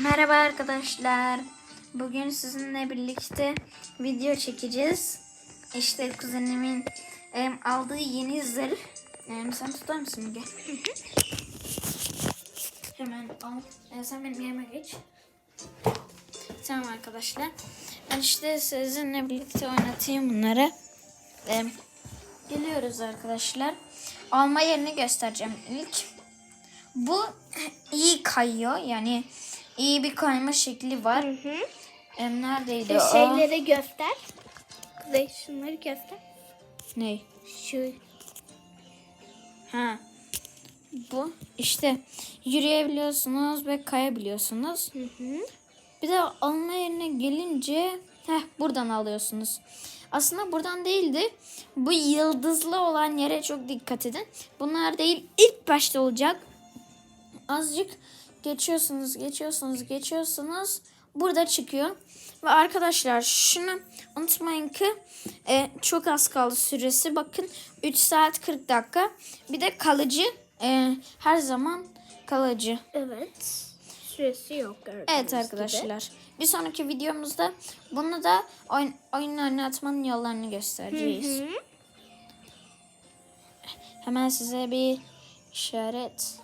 Merhaba arkadaşlar. Bugün sizinle birlikte video çekeceğiz. İşte kuzenimin em, aldığı yeni zırh. Em, sen tutar mısın Müge? Hemen al. E, sen benim yerime geç. Tamam arkadaşlar. Ben işte sizinle birlikte oynatayım bunları. Em, geliyoruz arkadaşlar. Alma yerini göstereceğim ilk. Bu iyi kayıyor. Yani iyi bir kayma şekli var. Em, neredeydi o? Şeyleri göster. Kuzey şunları göster. Ne? Şu. Ha. Bu işte yürüyebiliyorsunuz ve kayabiliyorsunuz. Hı hı. Bir de alma yerine gelince heh, buradan alıyorsunuz. Aslında buradan değildi. Bu yıldızlı olan yere çok dikkat edin. Bunlar değil ilk başta olacak. Azıcık geçiyorsunuz, geçiyorsunuz, geçiyorsunuz. Burada çıkıyor. Ve arkadaşlar şunu unutmayın ki e, çok az kaldı süresi. Bakın 3 saat 40 dakika. Bir de kalıcı e, her zaman kalıcı. Evet. Süresi yok. Evet gibi. arkadaşlar. Bir sonraki videomuzda bunu da oyun, oyun oynatmanın yollarını göstereceğiz. Hı hı. Hemen size bir işaret